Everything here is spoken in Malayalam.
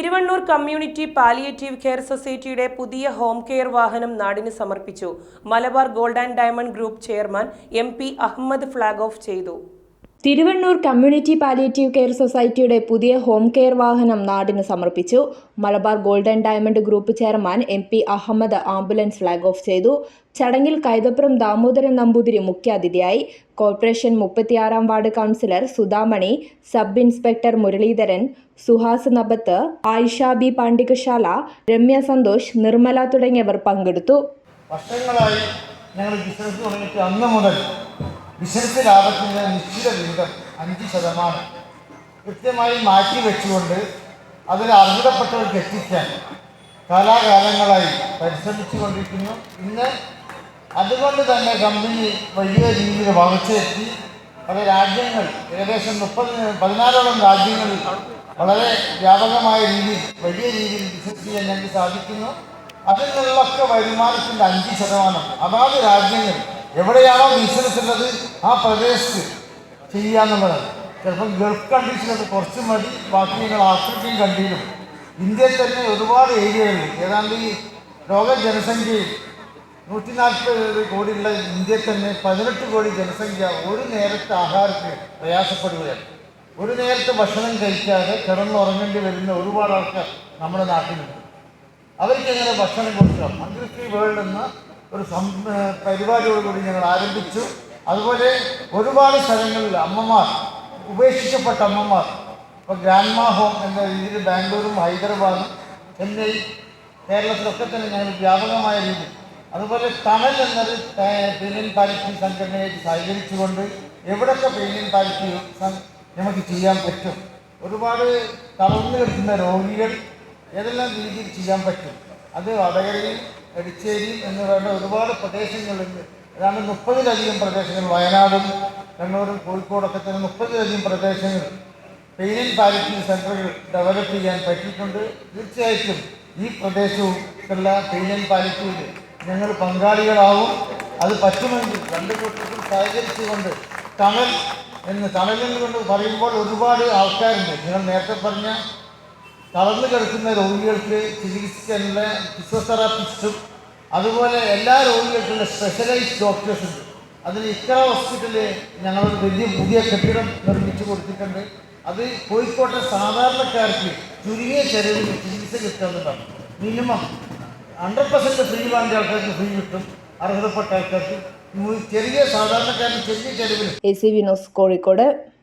തിരുവണ്ണൂർ കമ്മ്യൂണിറ്റി പാലിയേറ്റീവ് കെയർ സൊസൈറ്റിയുടെ പുതിയ ഹോം കെയർ വാഹനം നാടിന് സമർപ്പിച്ചു. Malabar gold and diamond group chairman M Ahmed flag off ചെയ്തു. തിരുവണ്ണൂർ കമ്മ്യൂണിറ്റി പാലിയേറ്റീവ് കെയർ സൊസൈറ്റിയുടെ പുതിയ ഹോം കെയർ വാഹനം നാടിന് സമർപ്പിച്ചു. Malabar golden diamond group chairman M P Ahmed ambulance flag off ചെയ്തു. ചടങ്ങിൽ കൈതപ്പുറം ദാമോദരൻ നമ്പൂതിരി മുഖ്യാതിഥിയായി. കോർപ്പറേഷൻ മുപ്പത്തിയാറാം ward councillor Sudhamani sub inspector Muraleedharan Suhas Nabath Ayisha B Pandikasala Ramya Santhosh Nirmala തുടങ്ങിയവർ പങ്കെടുത്തു. വർഷങ്ങളായി ഞങ്ങൾ ബിസിനസ് തുടങ്ങിയിട്ട് അന്ന് മുതൽ ബിസിനസ് ലാഭത്തിന്റെ നിശ്ചിത വിഹിതം അഞ്ച് ശതമാനം. കൃത്യമായി മാറ്റി വെച്ചുകൊണ്ട് അതിൽ അർഹതപ്പെട്ടവർക്ക് എത്തിക്കാൻ കാലാകാലങ്ങളായി പരിശ്രമിച്ചു കൊണ്ടിരിക്കുന്നു ഇന്ന് അതുകൊണ്ട് തന്നെ കമ്പനി വലിയ രീതിയിൽ വളർച്ചയെത്തി. പല രാജ്യങ്ങൾ ഏകദേശം മുപ്പത് പതിനാലോളം രാജ്യങ്ങളിൽ വളരെ വ്യാപകമായ രീതിയിൽ വലിയ രീതിയിൽ ബിസിനസ് ചെയ്യാൻ ഞങ്ങൾക്ക് സാധിക്കുന്നു. അതിൽ നിന്നുള്ളൊക്കെ വരുമാനത്തിന്റെ അഞ്ച് ശതമാനം അതാത് രാജ്യങ്ങൾ എവിടെയാണോ ബിസിനസ് ഉള്ളത് ആ പ്രദേശത്ത് ചെയ്യാന്നുള്ളതാണ്. ചിലപ്പോൾ ഗൾഫ് കൺട്രീസിലത് കുറച്ച് മതി ബാക്കി നിങ്ങൾ ആഫ്രിക്കൻ കൺട്രിയിലും ഇന്ത്യയിൽ തന്നെ ഒരുപാട് ഏരിയകളിൽ ഏതാണ്ട് ഈ ലോക ജനസംഖ്യയിൽ നൂറ്റി നാൽപ്പത് കോടിയുള്ള ഇന്ത്യയിൽ തന്നെ പതിനെട്ട് കോടി ജനസംഖ്യ ഒരു നേരത്തെ ആഹാരത്തിന് പ്രയാസപ്പെടുകയാണ്. ഒരു നേരത്തെ ഭക്ഷണം കഴിക്കാതെ കിടന്നുറങ്ങേണ്ടി വരുന്ന ഒരുപാട് ആൾക്കാർ നമ്മുടെ നാട്ടിലുണ്ട്. അവർക്ക് എങ്ങനെ ഭക്ഷണം കൊടുക്കാം? മന്ത്രിശ്രീ വേൾഡ് എന്ന ഒരു പരിപാടിയോടുകൂടി ഞങ്ങൾ ആരംഭിച്ചു. അതുപോലെ ഒരുപാട് സ്ഥലങ്ങളിൽ അമ്മമാർ ഉപേക്ഷിക്കപ്പെട്ട അമ്മമാർ ഇപ്പോൾ ഗ്രാൻഡ്മാ ഹോം എന്ന രീതിയിൽ ബാംഗ്ലൂരും ഹൈദരാബാദും ചെന്നൈ കേരളത്തിലൊക്കെ തന്നെ ഞങ്ങൾ വ്യാപകമായ രീതി. അതുപോലെ തണൽ എന്നൊരു പെയിനിൻ പാലിറ്റി സംഘടനയായിട്ട് സഹകരിച്ചുകൊണ്ട് എവിടൊക്കെ പെയിനിൻ പാലിറ്റി നമുക്ക് ചെയ്യാൻ പറ്റും. ഒരുപാട് തളർന്നു കിടക്കുന്ന രോഗികൾ ഏതെല്ലാം രീതിയിൽ ചെയ്യാൻ പറ്റും. അത് വടകരയും എടിച്ചേരിയും എന്ന് വേണ്ട ഒരുപാട് പ്രദേശങ്ങളുണ്ട്. ഏതാണ്ട് മുപ്പതിലധികം പ്രദേശങ്ങൾ. വയനാടും കണ്ണൂരും കോഴിക്കോടൊക്കെ തന്നെ മുപ്പതിലധികം പ്രദേശങ്ങൾ. പെയിൻ പാലിറ്റീവ് സെന്ററുകൾ ഡെവലപ്പ് ചെയ്യാൻ പറ്റിയിട്ടുണ്ട്. തീർച്ചയായിട്ടും ഈ പ്രദേശവും ഉള്ള പെയിൻ പാലിറ്റീവിൽ ഞങ്ങൾ പങ്കാളികളാവും. അത് പറ്റുമെങ്കിൽ രണ്ട് കൂട്ടർക്കും സഹകരിച്ചുകൊണ്ട് തണൽ എന്ന് തണലിൽ കൊണ്ട് പറയുമ്പോൾ ഒരുപാട് ആൾക്കാരുണ്ട്. നിങ്ങൾ നേരത്തെ പറഞ്ഞ തളർന്നു കിടക്കുന്ന രോഗികൾക്ക് ചികിത്സിക്കാനുള്ള ഫിസിയോതെറാപ്പിസ്റ്റും അതുപോലെ എല്ലാ രോഗികൾക്കുള്ള സ്പെഷ്യലൈസ്ഡ് ഡോക്ടേഴ്സ് ഉണ്ട്. അതിന് ഇക്കറ ഹോസ്പിറ്റലിൽ ഞങ്ങൾ വലിയ പുതിയ കെട്ടിടം നിർമ്മിച്ചു കൊടുത്തിട്ടുണ്ട്. അത് കോഴിക്കോട്ടെ സാധാരണക്കാർക്ക് ചുരുങ്ങിയ ചെലവിൽ ചികിത്സ കിട്ടുന്നതാണ് മിനിമം ഹൺഡ്രഡ് പെർസെന്റ് ഫ്രീ വാങ്ങിയ ആൾക്കാർക്ക് ഫ്രീ കിട്ടും. അർഹതപ്പെട്ട ആൾക്കാർക്ക്. ചെറിയ സാധാരണക്കാരന് ചെറിയ ചെലവിൽ എ സി വിനോസ് കോഴിക്കോട്.